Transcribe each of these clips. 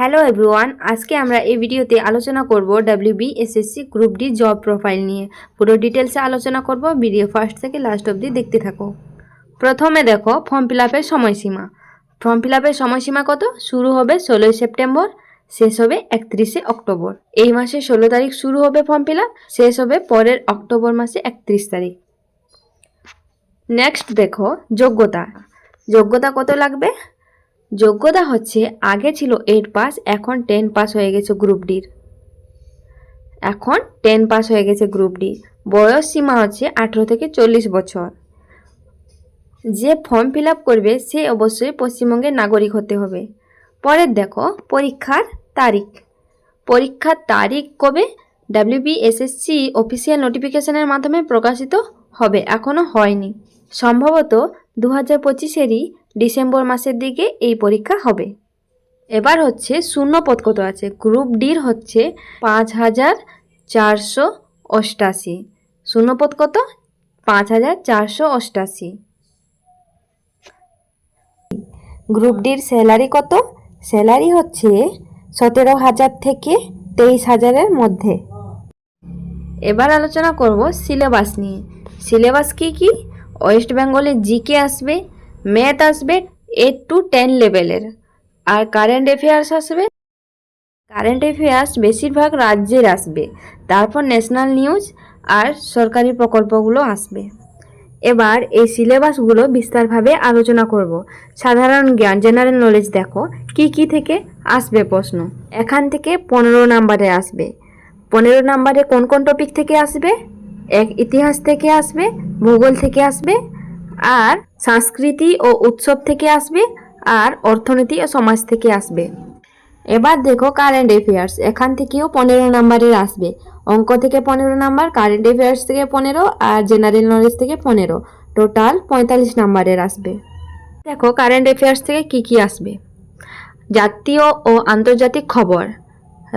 Hello everyone আজকে আমরা এই ভিডিওতে আলোচনা করব WB SSC group D job profile নিয়ে। পুরো ডিটেলসে আলোচনা করব ভিডিও ফার্স্ট থেকে লাস্ট অবধি দেখতে থাকো। প্রথমে দেখো ফর্ম ফিল আপের সময়সীমা। ফর্ম ফিল আপের সময়সীমা কত? শুরু হবে ষোলোই সেপ্টেম্বর, শেষ হবে একত্রিশে অক্টোবর। এই মাসে ষোলো তারিখ শুরু হবে ফর্ম ফিল আপ শেষ হবে পরের অক্টোবর মাসে একত্রিশ তারিখ। নেক্সট দেখো, যোগ্যতা। যোগ্যতা কত লাগবে? যোগ্যতা হচ্ছে, আগে ছিল এইট পাস এখন টেন পাস হয়ে গেছে গ্রুপ ডির এখন টেন পাস হয়ে গেছে গ্রুপ ডি বয়স সীমা হচ্ছে আঠেরো থেকে চল্লিশ বছর। যে ফর্ম ফিল করবে, সে অবশ্যই পশ্চিমবঙ্গের নাগরিক হতে হবে। পরের দেখো, পরীক্ষার তারিখ। পরীক্ষার তারিখ কবে? ডাব্লিউবিএসএসসি অফিসিয়াল নোটিফিকেশনের মাধ্যমে প্রকাশিত হবে এখনও হয়নি। সম্ভবত দু হাজার পঁচিশেরই ডিসেম্বর মাসের দিকে এই পরীক্ষা হবে। এবার হচ্ছে শূন্য পদ কত আছে? গ্রুপ ডির হচ্ছে পাঁচ হাজার চারশো অষ্টাশি। শূন্য পদ কত? পাঁচ হাজার চারশো অষ্টাশি। গ্রুপ ডির স্যালারি কত? স্যালারি হচ্ছে সতেরো হাজার থেকে তেইশ হাজারের মধ্যে। এবার আলোচনা করব সিলেবাস নিয়ে। সিলেবাস কি কি? ওয়েস্ট বেঙ্গলে জিকে আসবে ম্যাথ আসবে এইট টু টেন লেভেলের আর কারেন্ট অ্যাফেয়ার্স আসবে? কারেন্ট অ্যাফেয়ার্স বেশিরভাগ রাজ্যের আসবে। তারপর ন্যাশনাল নিউজ আর সরকারি প্রকল্পগুলো আসবে। এবার এই সিলেবাসগুলো বিস্তারভাবে আলোচনা করব। সাধারণ জ্ঞান জেনারেল নলেজ দেখো, কি কি থেকে আসবে প্রশ্ন? এখান থেকে পনেরো নাম্বারে আসবে। পনেরো নাম্বারে কোন কোন টপিক থেকে আসবে? এক ইতিহাস থেকে আসবে, ভূগোল থেকে আসবে আর সংস্কৃতি ও উৎসব থেকে আসবে আর অর্থনীতি ও সমাজ থেকে আসবে। এবার দেখো কারেন্ট অ্যাফেয়ার্স এখান থেকেও পনেরো নাম্বারের আসবে। অঙ্ক থেকে পনেরো নাম্বার কারেন্ট অ্যাফেয়ার্স থেকে পনেরো আর জেনারেল নলেজ থেকে পনেরো। টোটাল পঁয়তাল্লিশ নাম্বারের আসবে। দেখো কারেন্ট অ্যাফেয়ার্স থেকে কি কি আসবে? জাতীয় ও আন্তর্জাতিক খবর,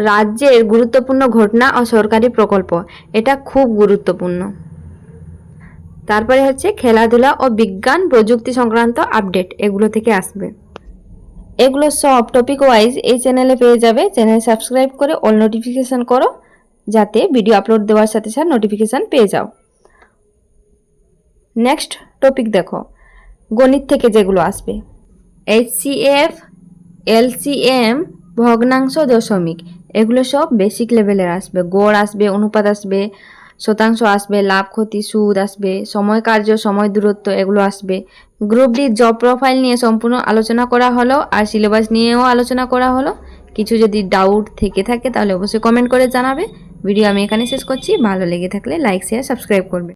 রাজ্যের গুরুত্বপূর্ণ ঘটনা ও সরকারি প্রকল্প, এটা খুব গুরুত্বপূর্ণ। তারপরে হচ্ছে খেলাধুলা ও বিজ্ঞান প্রযুক্তি সংক্রান্ত আপডেট এগুলো থেকে আসবে। এগুলো সব টপিক ওয়াইজ এই চ্যানেলে পেয়ে যাবে। চ্যানেল সাবস্ক্রাইব করে অল নোটিফিকেশান করো, যাতে ভিডিও আপলোড দেওয়ার সাথে সাথে নোটিফিকেশান পেয়ে যাও। নেক্সট টপিক দেখো, গণিত থেকে যেগুলো আসবে। এইচসিএফ এলসিএম ভগ্নাংশ দশমিক, এগুলো সব বেসিক লেভেলের আসবে। গড় আসবে, অনুপাত আসবে শতাংশ আসবে, লাভ, ক্ষতি, সুদ আসবে, সময় কার্য, সময় দূরত্ব এগুলো আসবে। গ্রুপ ডি, জব প্রোফাইল নিয়ে সম্পূর্ণ আলোচনা করা হলো আর সিলেবাস নিয়েও আলোচনা করা হলো। কিছু যদি ডাউট থেকে থাকে তাহলে অবশ্যই কমেন্ট করে জানাবে। ভিডিও আমি এখানে শেষ করছি। ভালো লেগে থাকলে লাইক শেয়ার সাবস্ক্রাইব করবে।